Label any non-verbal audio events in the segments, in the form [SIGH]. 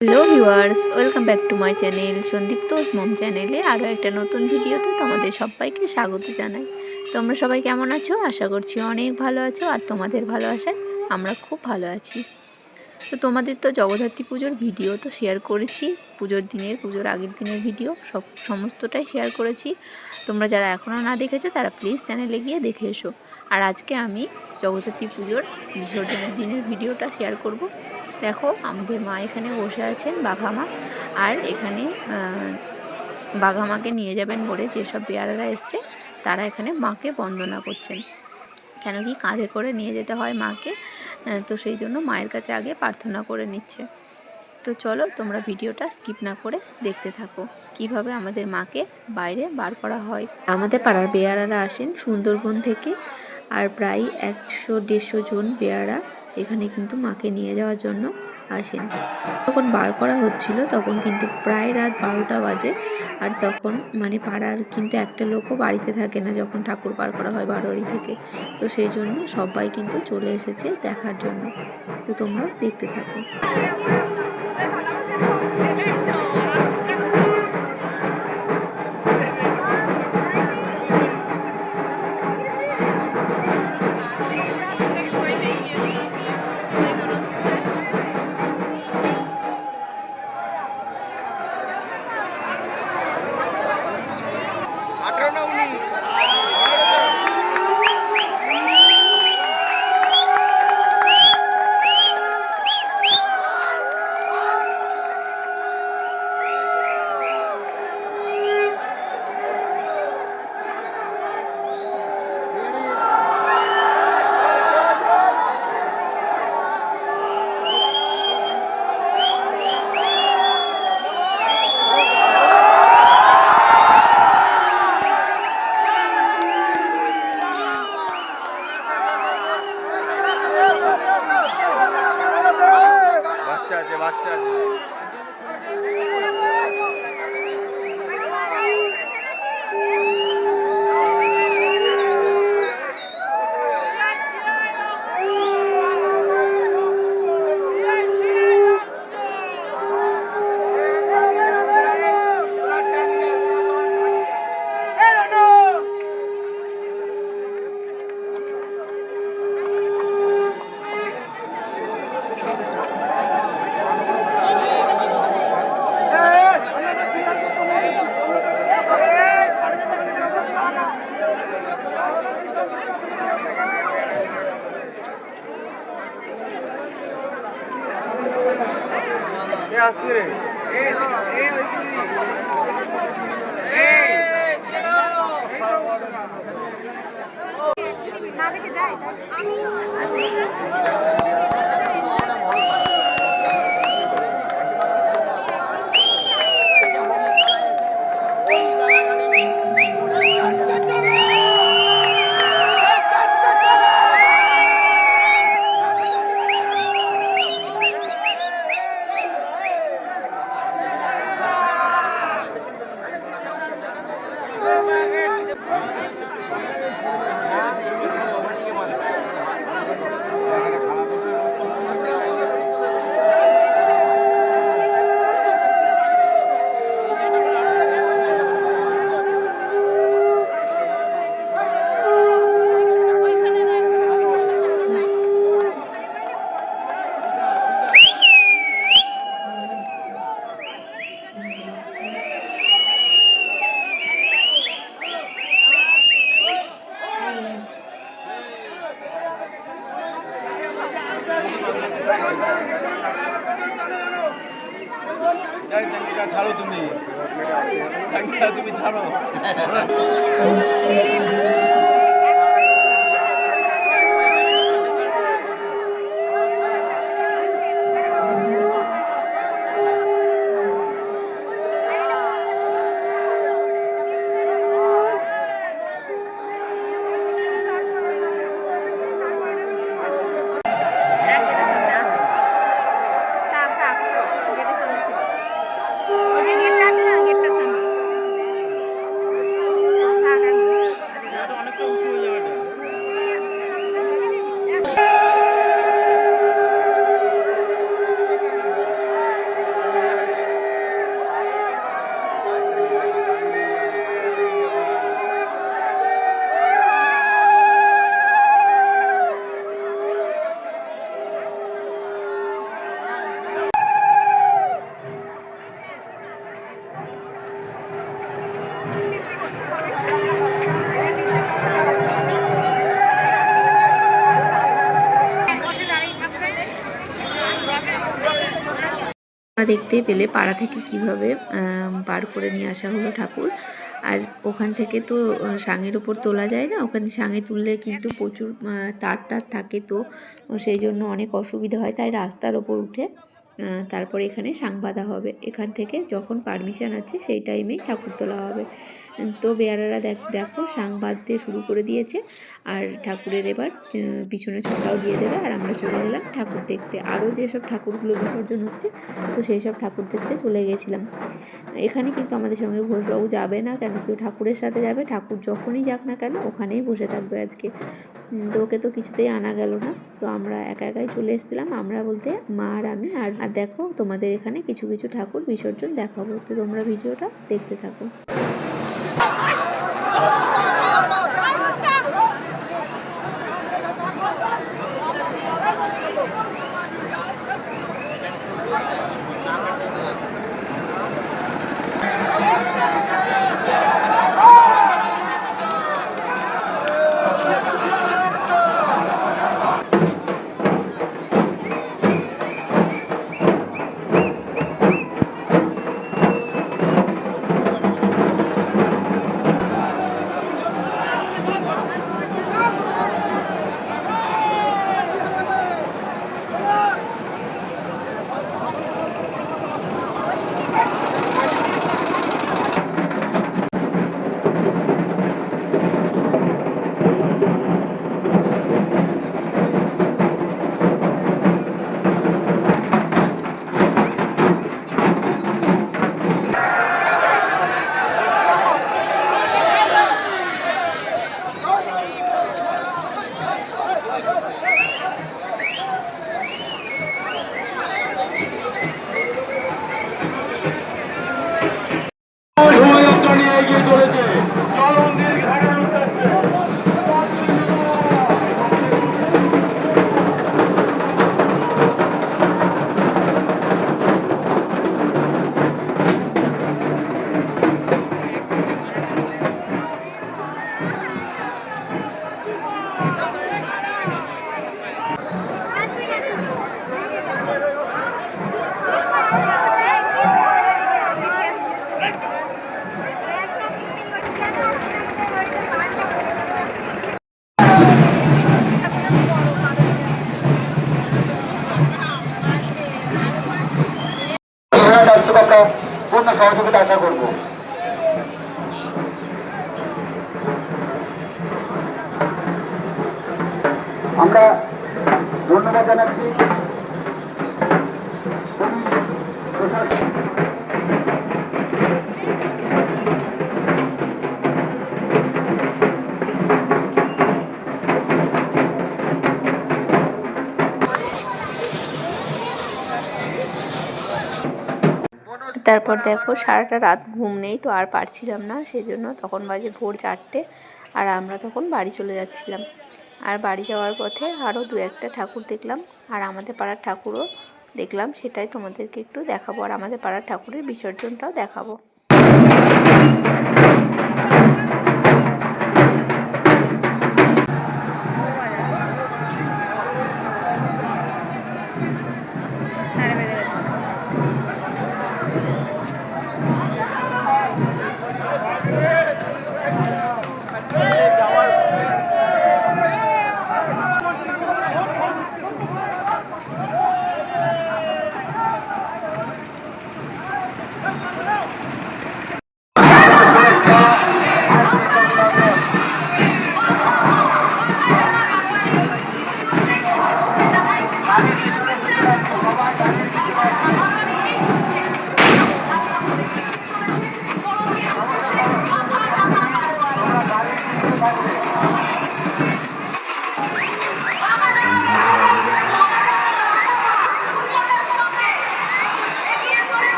Hello viewers welcome back to my channel Sandip তোষ মম চ্যানেলে আরও একটা নতুন ভিডিওতে তোমাদের সবাইকে স্বাগত জানাই। তোমরা সবাই কেমন আছো? আশা করছি অনেক ভালো আছো, আর তোমাদের ভালোবাসায় আমরা খুব ভালো আছি। তো তোমাদের তো জগদ্ধাত্রী পুজোর ভিডিও তো শেয়ার করেছি। পুজোর দিনের পুজোর আগের দিনের ভিডিও সব সমস্তটাই শেয়ার করেছি। তোমরা যারা এখনও না দেখেছ তারা প্লিজ চ্যানেলে গিয়ে দেখে এসো। আর আজকে আমি জগদ্ধাত্রী পুজোর বিসর্জনের দিনের ভিডিওটা শেয়ার করব। দেখো আমাদের মা এখানে বসে আছেন বাঘা মা। আর এখানে আহ, বাঘামাকে নিয়ে যাবেন বলে যেসব বেয়ারারা এসছে তারা এখানে মাকে বন্দনা করছেন। কেন কি কাঁধে করে নিয়ে যেতে হয় মাকে তো সেই জন্য মায়ের কাছে আগে প্রার্থনা করে নিচ্ছে। তো চলো তোমরা ভিডিওটা স্কিপ না করে দেখতে থাকো, কীভাবে আমাদের মাকে বাইরে বার করা হয়। আমাদের পাড়ার বেয়ারারা আসেন সুন্দরবন থেকে, আর প্রায় একশো দেড়শো জন বেয়ারা এখানে কিন্তু মাকে নিয়ে যাওয়ার জন্য আসেন। তখন বার করা হচ্ছিল, তখন কিন্তু প্রায় রাত বারোটা বাজে। আর তখন মানে পাড়ার কিন্তু একটা লোকও বাড়িতে থাকে না যখন ঠাকুর বার করা হয় বারোয়ারি থেকে। তো সেই জন্য সবাই কিন্তু চলে এসেছে দেখার জন্য। তো তোমরা দেখতে থাকো। Nasirem. যাই জাঙ্গিটা ছাড়ো তুমি। জাঙ্গিটা তুমি ছাড়ো। [LAUGHS] দেখতে পেলে পাড়া থেকে কীভাবে বার করে নিয়ে আসা হলো ঠাকুর। আর ওখান থেকে তো সাঙের ওপর তোলা যায় না? ওখানে সাঙে তুললে কিন্তু প্রচুর তার টার থাকে তো। সেই জন্য অনেক অসুবিধা হয়, তাই রাস্তার ওপর উঠে তারপর এখানে সাং বাঁধা হবে। এখান থেকে যখন পারমিশন আছে, সেই টাইমেই ঠাকুর তোলা হবে। তো বেয়ারারা দেখ, দেখো সাং বাঁধতে শুরু করে দিয়েছে। আর ঠাকুরের এবার পিছনে ছোটাও দিয়ে দেবে আর আমরা চলে গেলাম ঠাকুর দেখতে। আরও যেসব ঠাকুরগুলো বিসর্জন হচ্ছে, তো সেই সব ঠাকুর দেখতে চলে গেছিলাম। এখানে কিন্তু আমাদের সঙ্গে ঘোষবাবু যাবে না কেন? কেউ ঠাকুরের সাথে যাবে, ঠাকুর যখনই যাক না কেন ওখানেই বসে থাকবে আজকে। তো ওকে তো কিছুতেই আনা গেল না। তো আমরা একা একাই চলে এসেছিলাম, আমরা বলতে মা আর আমি। আর আর দেখো তোমাদের এখানে কিছু কিছু ঠাকুর বিসর্জন দেখাবো। তো তোমরা ভিডিওটা দেখতে থাকো। Yeah. [LAUGHS] ধন্যবাদ জানাচ্ছি। তারপর দেখো, সারাটা রাত ঘুম নেই তো আর পারছিলাম না সেই জন্য তখন বাজে ভোর চারটে, আর আমরা তখন বাড়ি চলে যাচ্ছিলাম। আর বাড়ি যাওয়ার পথে আরও দু একটা ঠাকুর দেখলাম, আর আমাদের পাড়ার ঠাকুরও দেখলাম, সেটাই তোমাদেরকে একটু দেখাবো, আর আমাদের পাড়ার ঠাকুরের বিসর্জনটাও দেখাবো।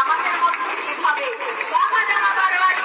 আমাদের মধ্যে যেভাবে বাবা জামা বারোয়ারি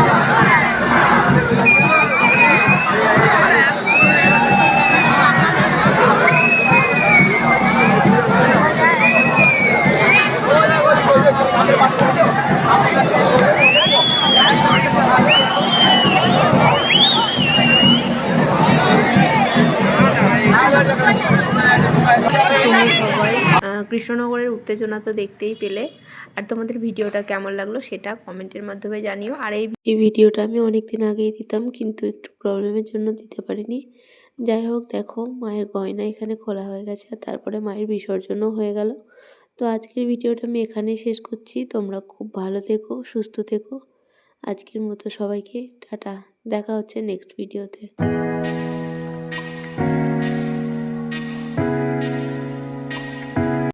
উত্তেজনা তো দেখতেই পেলে। আর তোমাদের ভিডিওটা কেমন লাগল সেটা কমেন্টের মাধ্যমে জানিও। আর এই ভিডিওটা আমি অনেক দিন আগেই দিতাম, কিন্তু একটু প্রবলেমের জন্য দিতে পারিনি। যাই হোক, দেখো, মায়ের গয়না এখানে খোলা হয়ে গেছে, আর তারপরে মায়ের বিসর্জনও হয়ে গেল। তো আজকের ভিডিওটা আমি এখানেই শেষ করছি। তোমরা খুব ভালো থেকো, সুস্থ থেকো। আজকের মতো সবাইকে টাটা। দেখা হচ্ছে নেক্সট ভিডিওতে